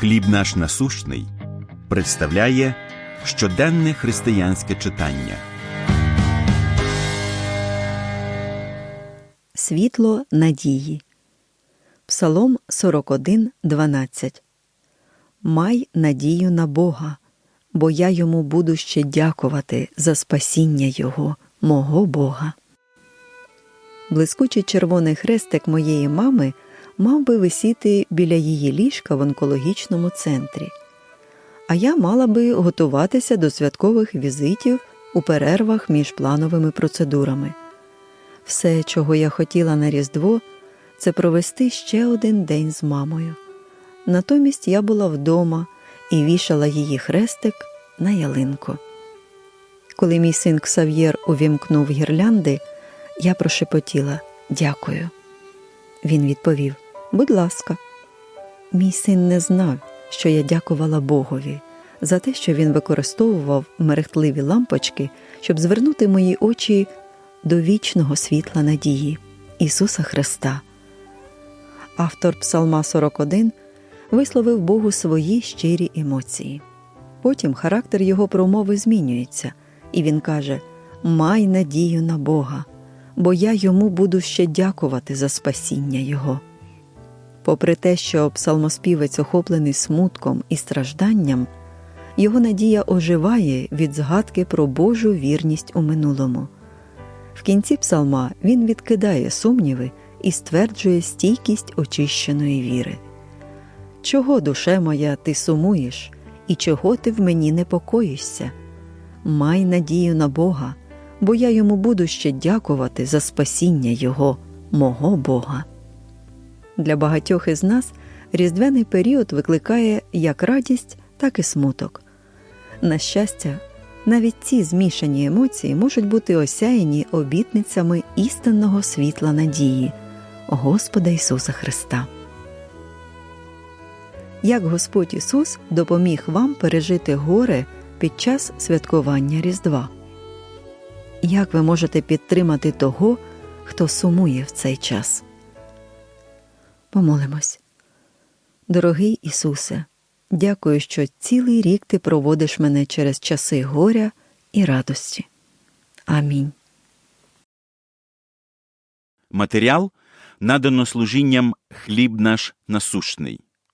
Хліб наш насущний представляє щоденне християнське читання. Світло надії. Псалом 41, 12. Май надію на Бога, бо я йому буду ще дякувати за спасіння Його, мого Бога. Блискучий червоний хрестик моєї мами мав би висіти біля її ліжка в онкологічному центрі. А я мала би готуватися до святкових візитів у перервах між плановими процедурами. Все, чого я хотіла на Різдво, це провести ще один день з мамою. Натомість я була вдома і вішала її хрестик на ялинку. Коли мій син Ксав'єр увімкнув гірлянди, я прошепотіла дякую. Він відповів Будь ласка. Мій син не знав, що я дякувала Богові за те, що він використовував мерехтливі лампочки, щоб звернути мої очі до вічного світла надії Ісуса Христа. Автор Псалма 41 висловив Богу свої щирі емоції. Потім характер його промови змінюється, і він каже: Май надію на Бога, бо я йому буду ще дякувати за спасіння Його. Попри те, що псалмоспівець охоплений смутком і стражданням, його надія оживає від згадки про Божу вірність у минулому. В кінці псалма він відкидає сумніви і стверджує стійкість очищеної віри. Чого, душе моя, ти сумуєш, і чого ти в мені непокоїшся? Май надію на Бога, бо я йому буду ще дякувати за спасіння Його, мого Бога. Для багатьох із нас різдвяний період викликає як радість, так і смуток. На щастя, навіть ці змішані емоції можуть бути осяяні обітницями істинного світла надії Господа Ісуса Христа. Як Господь Ісус допоміг вам пережити горе під час святкування Різдва? Як ви можете підтримати того, хто сумує в цей час? Помолимось. Дорогий Ісусе, дякую, що цілий рік ти проводиш мене через часи горя і радості. Амінь. Матеріал надано служінням Хліб наш насущний.